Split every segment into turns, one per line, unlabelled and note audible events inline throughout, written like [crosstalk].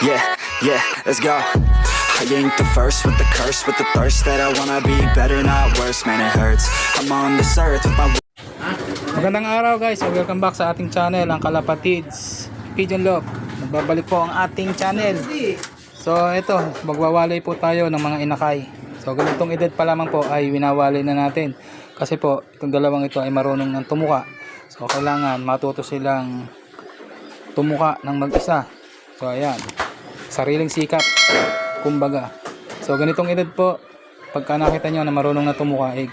Yeah, yeah, let's go. I ain't the first with the curse, with the thirst that I wanna be better, not worse. Man, it hurts. I'm on this earth with my
Magandang araw guys, welcome back sa ating channel, ang Kalapatids Pigeon Love. Nagbabalik po ang ating channel. So ito, magwawalay po tayo ng mga inakay. So ganitong edad pa lamang po ay winawalay na natin. Kasi po, itong dalawang ito ay marunong ng tumuka. So kailangan matuto silang tumuka ng mag-isa. So ayan, sariling sikap, kumbaga. So ganitong edad po, pagka nakita nyo na marunong na tumuka, eh,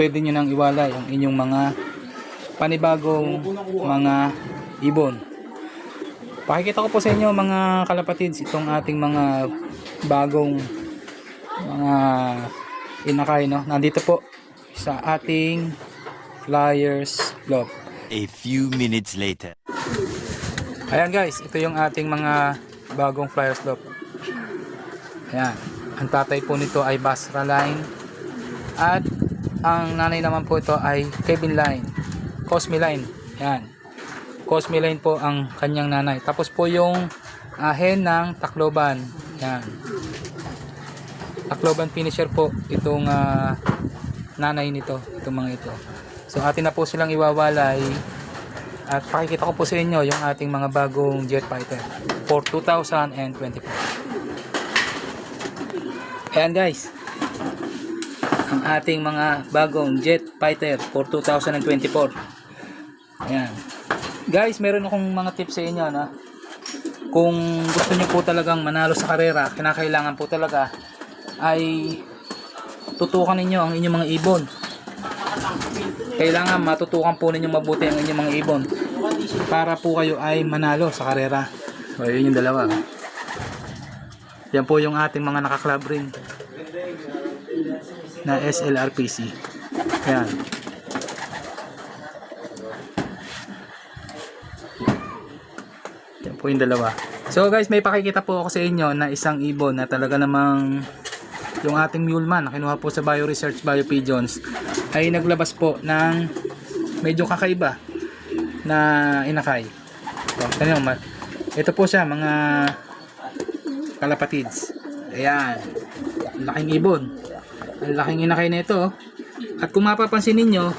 pwede nyo nang iwalay ang inyong mga panibagong mga ibon. Pakikita ko po sa inyo mga kalapatids itong ating mga bagong mga inakay no. Nandito po sa ating Flyers Club.
A few minutes later.
Ayan guys, ito yung ating mga bagong Flyers Club. Ayan. Ang tatay po nito ay Basra Line. At ang nanay naman po ito ay Kevin Line. Cosme Line. Ayan. Cosme Line po ang kanyang nanay. Tapos po yung ahen ng Tacloban. Ayan. Tacloban finisher po itong ah, nanay nito. Itong mga ito. So atin na po silang iwawalay. At pakikita ko po sa inyo yung ating mga bagong jet fighter for 2024. Ayan guys. Ang ating mga bagong jet fighter for 2024. Ayan. Guys, meron akong mga tips sa inyo na kung gusto niyo po talagang manalo sa karera, kinakailangan po talaga ay tutukan ninyo ang inyong mga ibon. Kailangan matutukan po ninyo mabuti ang inyong mga ibon para po kayo ay manalo sa karera. So, yun yung dalawa. Yan po yung ating mga naka-club ring na SLRPC. Yan. Yan po yung dalawa. So guys, may pakikita po ako sa inyo na isang ibon na talaga namang yung ating muleman na kinuha po sa Bio Research Bio Pigeons ay naglabas po ng medyo kakaiba na inakay. So, ito po siya mga kalapatids. Ayan. Laking ibon. Ang laking inakay nito. At kung mapapansin ninyo,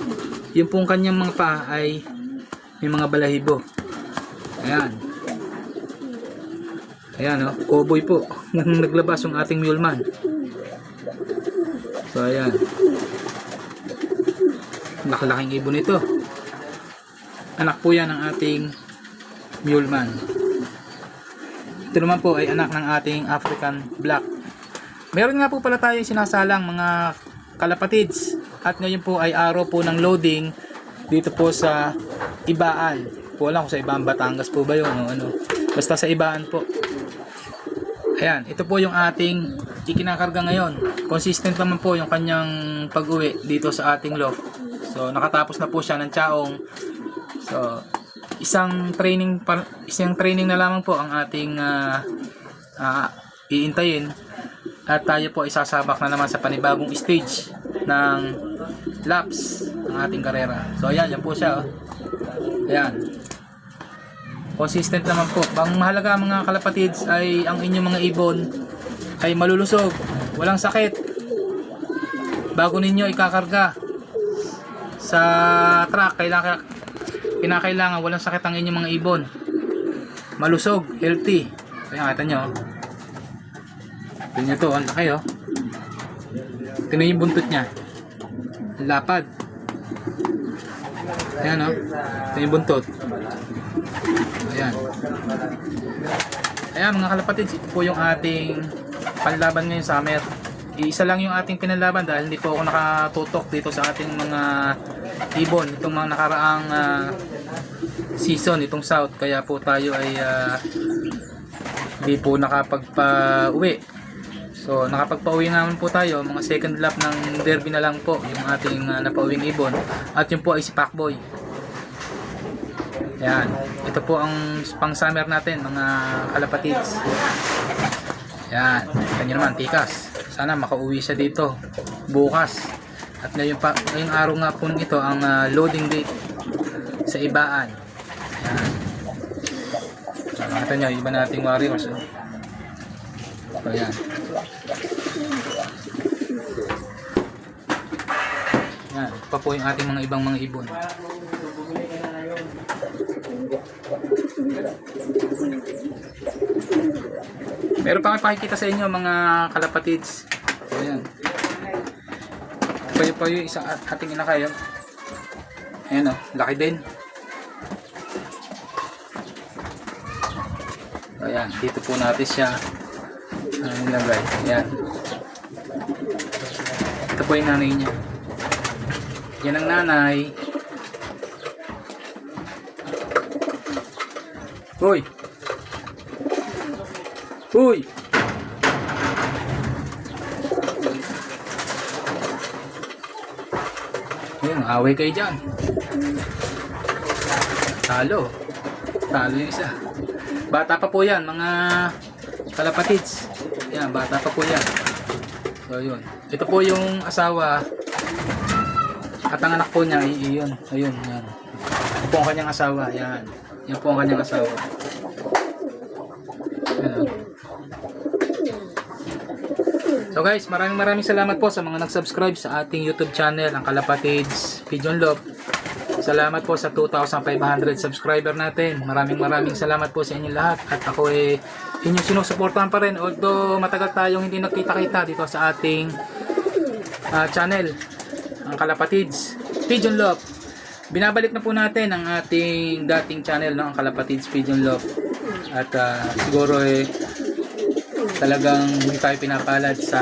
yung pong kanyang mga paa ay may mga balahibo. Ayan. Ayan oh, cowboy po. [laughs] Nang naglabas yung ating muleman. So ayan. Nakalaking ibon ito. Anak po yan ng ating muleman. Ito naman po ay anak ng ating African Black. Meron nga po pala tayo sinasalang mga kalapatids. At ngayon po ay araw po ng loading dito po sa Ibaan. Po lang kung sa Ibaan Batangas po ba yun o ano. Basta sa Ibaan po. Ayan, ito po yung ating ikinakarga ngayon. Consistent naman po yung kanyang pag-uwi dito sa ating loft. So, nakatapos na po siya ng chaong. So, isang training isang training na lamang po ang ating ah, ah, iintayin at tayo po isasabak na naman sa panibagong stage ng laps ng ating karera. So, ayan, yan po siya. Oh. Ayan. Consistent naman po. Ang mahalaga mga kalapatids ay ang inyong mga ibon ay malulusog, walang sakit. Bago ninyo ikakarga sa truck, kailangan kinakailangan walang sakit ang inyong mga ibon. Malusog, healthy. Kaya kita nyo. oh. Tingnan to, ang laki oh. Tingnan yung buntot. Ang Lapad. Ayan oh. Tingnan yung buntot. Ayan. Ayan mga kalapatids, ito po yung ating panlaban ngayong summer. Iisa lang yung ating pinalaban dahil hindi po ako nakatutok dito sa ating mga ibon. Itong mga nakaraang ah, season, itong south. Kaya po tayo ay ah, hindi po nakapagpa-uwi. So nakapagpa-uwi naman po tayo. Mga second lap ng derby na lang po yung ating uh, napauwing ibon. At yun po ay si Pacboy. Yan. Ito po ang pang summer natin, mga kalapatids. Yan. Kanya naman, tikas. Sana makauwi siya dito bukas. At ngayon, pa, ngayong araw nga po ito ang ah, loading date sa ibaan. Yan. Nakita nyo, iba nating warriors. Oh. So, ayan. Yan, ito pa po yung ating mga ibang mga ibon. Meron pa kami pakikita sa inyo mga kalapatids. So, ayan. Payo pa yung isang at- ating inakayo. Ayan o, laki din. Ayan, dito po natin siya ano nilagay. Ayan. Ito po yung nanay niya. Yan ang nanay. Hoy! Hoy! Away kayo dyan. Talo. Talo yung isa. Bata pa po yan, mga kalapatids. Yan, bata pa po yan. So, yun. Ito po yung asawa. At ang anak po niya, yun. Ayun, yan. Ito po ang kanyang asawa. Yan. Yan po ang kanyang asawa. Yan, oh. So guys, maraming maraming salamat po sa mga nag-subscribe sa ating YouTube channel, ang Kalapatids Pigeon Love. Salamat po sa 2,500 subscriber natin. Maraming maraming salamat po sa inyo lahat. At ako eh, inyong sinusuportahan pa rin. Although matagal tayong hindi nagkita-kita dito sa ating ah, channel, ang Kalapatids Pigeon Love. Binabalik na po natin ang ating dating channel, no? ang Kalapatids Pigeon Love. At ah, siguro eh, talagang hindi tayo pinapalad sa,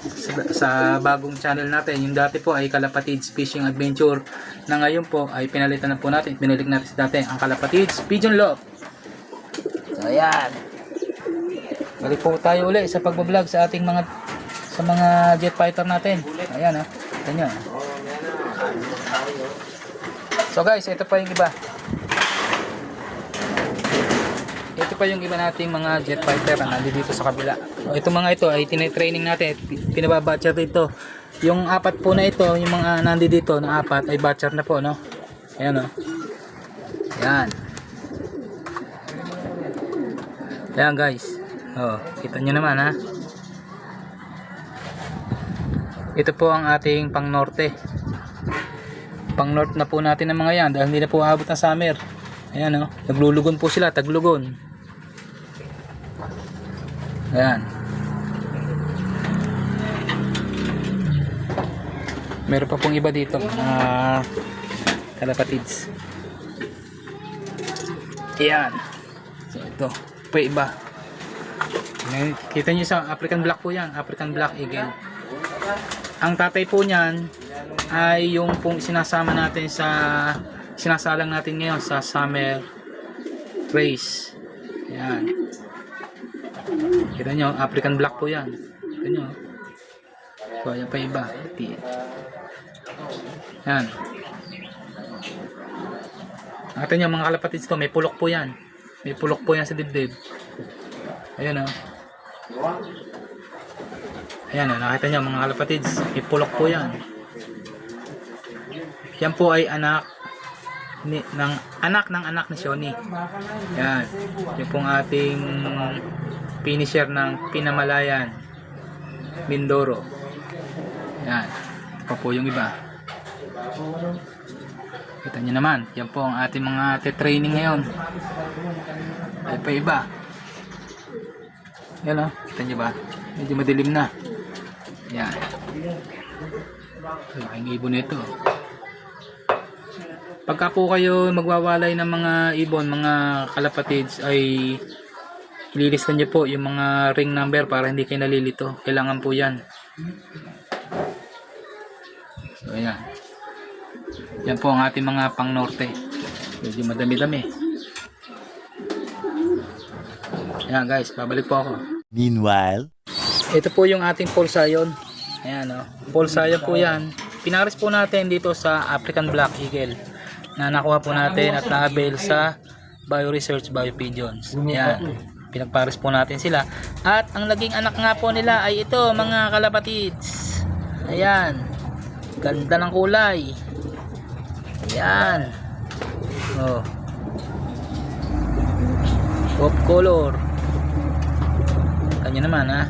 sa sa bagong channel natin. Yung dati po ay Kalapatids Fishing Adventure na ngayon po ay pinalitan na po natin. Pinalik natin sa dati ang Kalapatids Pigeon Love. So ayan. Balik po tayo uli sa pagbablog sa ating mga sa mga jet fighter natin. Ayan ha. Ito nyo. So guys, ito pa yung iba. Ito pa yung iba nating mga jet fighter na nandito dito sa kabila. O, ito mga ito ay tinitraining natin. Pinababatcher dito. Yung apat po na ito, yung mga nandito dito na apat ay batcher na po, no? Ayan, o. Ayan. Ayan, guys. O, kita nyo naman, ha? Ito po ang ating pang norte. Pang north na po natin ng mga yan dahil hindi na po abot ng summer. Ayan, o. Naglulugon po sila, taglugon. Ayan. Meron pa pong iba dito, mga kalapatids. Ayan. So, ito. Pa iba. Kita nyo sa African Black po yan. African Black Eagle. Ang tatay po niyan ay yung pong sinasama natin sa sinasalang natin ngayon sa summer race. Ayan. Kita nyo, African Black po yan. Kita nyo. So, ayan pa iba. Iti. Yan. Nakita nyo, mga kalapatids to, may pulok po yan. May pulok po yan sa dibdib. Ayan o. Ayan o, nakita nyo, mga kalapatids, may pulok po yan. Yan po ay anak ni, ng anak ng anak ni Shoni. Yan. Yung pong ating finisher ng Pinamalayan Mindoro. Yan. Ito po yung iba. Kita nyo naman. Yan po ang ating mga te-training ngayon. Ay pa iba. Yan o. Kita nyo ba? Medyo madilim na. Yan. Laking ibon ito. Pagka po kayo magwawalay ng mga ibon, mga kalapatids ay ililista nyo po yung mga ring number para hindi kayo nalilito. Kailangan po yan. So, ayan. Yan po ang ating mga pang norte. Medyo madami-dami. Ayan guys, babalik po ako.
Meanwhile,
Ito po yung ating pulsayon. Ayan o. Oh. Pulsayon po yan. Pinaris po natin dito sa African Black Eagle na nakuha po natin at na-avail sa Bioresearch Biopigeons. Ayan. Pinagpares po natin sila. At ang naging anak nga po nila ay ito mga kalapatids. Ayan. Ganda ng kulay. Ayan. Oh. Pop color. Kita nyo naman ha.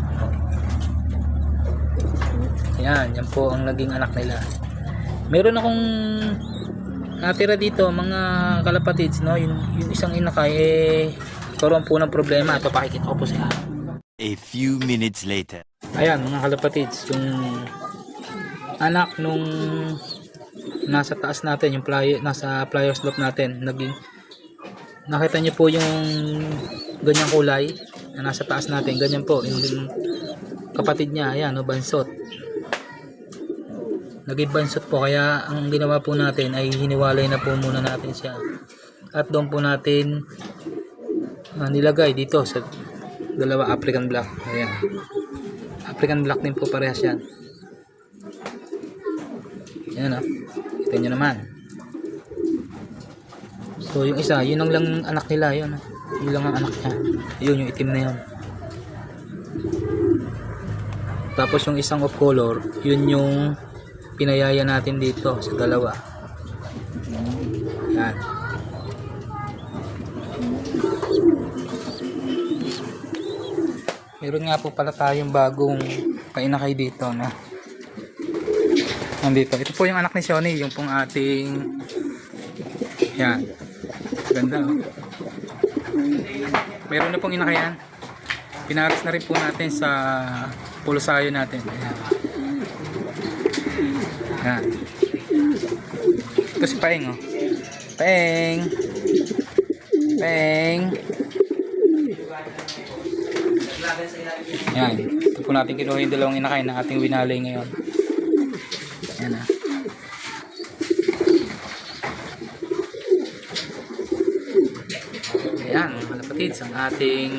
Yan, yan po ang naging anak nila. Meron akong natira dito mga kalapatids no? Yung, yung isang inakay eh karoon po ng problema. Ito pakikita ko po sa inyo.
A few minutes later.
ayan mga kalapatids yung anak nung nasa taas natin yung play, nasa pliers loop natin naging nakita niyo po yung ganyang kulay na nasa taas natin. Ganyan po yung, yung kapatid niya ayan no bansot bansot po kaya ang ginawa po natin ay hiniwalay na po muna natin siya. At doon po natin ah, nilagay dito sa dalawa African black. Ayan. African black din po parehas yan. Yan o kita nyo naman. So yung isa yun ang lang anak nila yun ah. yun lang ang anak niya. Yun yung itim na yun. Tapos yung isang of color yun yung pinayaya natin dito sa dalawa. Yan. Meron nga po pala tayong bagong kainakay dito na nandito. Ito po yung anak ni Shoni yung pong ating yan. Ganda oh. meron na pong inakayan. Pinaras na rin po natin sa pulusayo natin. Ayan yan ito si Paeng oh. Paeng. Paeng. Yan ito po natin kinuha yung dalawang inakay na ating winalay ngayon. Yan ah. Ayan, mga kalapatids, ang ating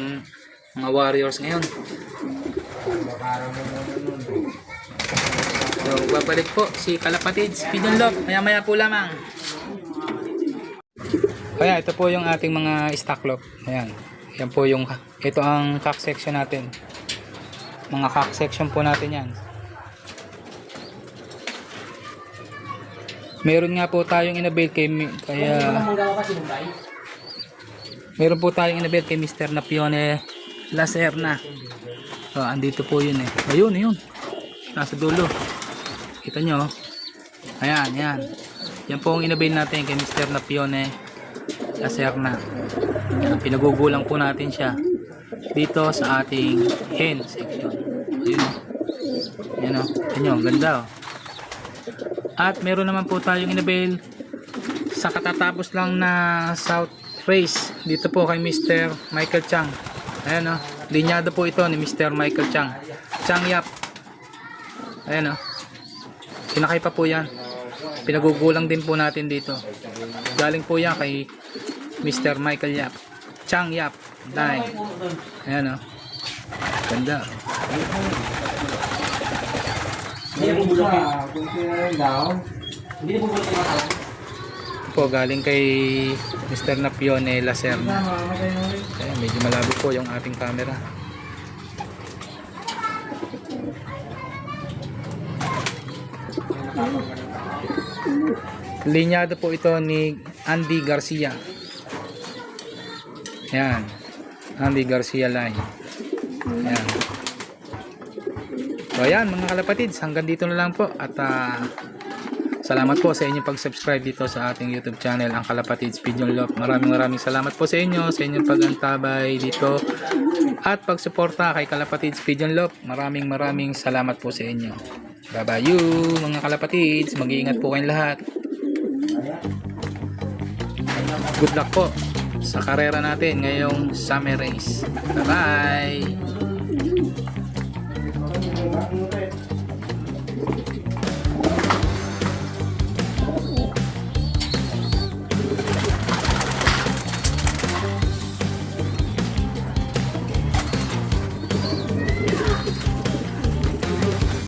mga warriors ngayon. So, babalik po si Kalapatids, Pidonlop, maya maya po lamang. Kaya ito po yung ating mga stock lock. Ayan. Yan po yung, ito ang cock section natin. Mga cock section po natin yan. Meron nga po tayong inabail kay, kaya Meron po tayong inabail kay Mr. Napione Lacerna. Oh, andito po yun eh. Ayun, yun. Nasa dulo. Kita nyo. oh. Ayan, yan. Po ang inabail natin kay Mr. Napione Lacerna. Yan, pinagugulang po natin siya dito sa ating hen section. Ayun. oh. Yan o. Yan o. Ganda o. At meron naman po tayong inabail sa katatapos lang na South Race dito po kay Mr. Michael Chang. Ayan o. Linyado po ito ni Mr. Michael Chang. Chang Yap. Ayan o. Pinakay pa po yan. Pinagugulang din po natin dito. Galing po yan kay Mr. Michael Yap. Chang Yap. Dai. Ayan o. Ganda. po galing kay Mr. Napione Lacerna. Kaya medyo malabo po yung ating camera. Linyado po ito ni Andy Garcia. Yan. Andy Garcia line. Yan. So ayan mga kalapatids, hanggang dito na lang po at ah, Salamat po sa inyong pag-subscribe dito sa ating YouTube channel, ang Kalapatids Pigeon Love. Maraming maraming salamat po sa inyo, sa inyong pag-antabay dito at pagsuporta kay Kalapatids Pigeon Love. Maraming maraming salamat po sa inyo. You, mga Kalapatids. Mag-iingat po kayong lahat. Good luck po sa karera natin ngayong summer race. Bye-bye!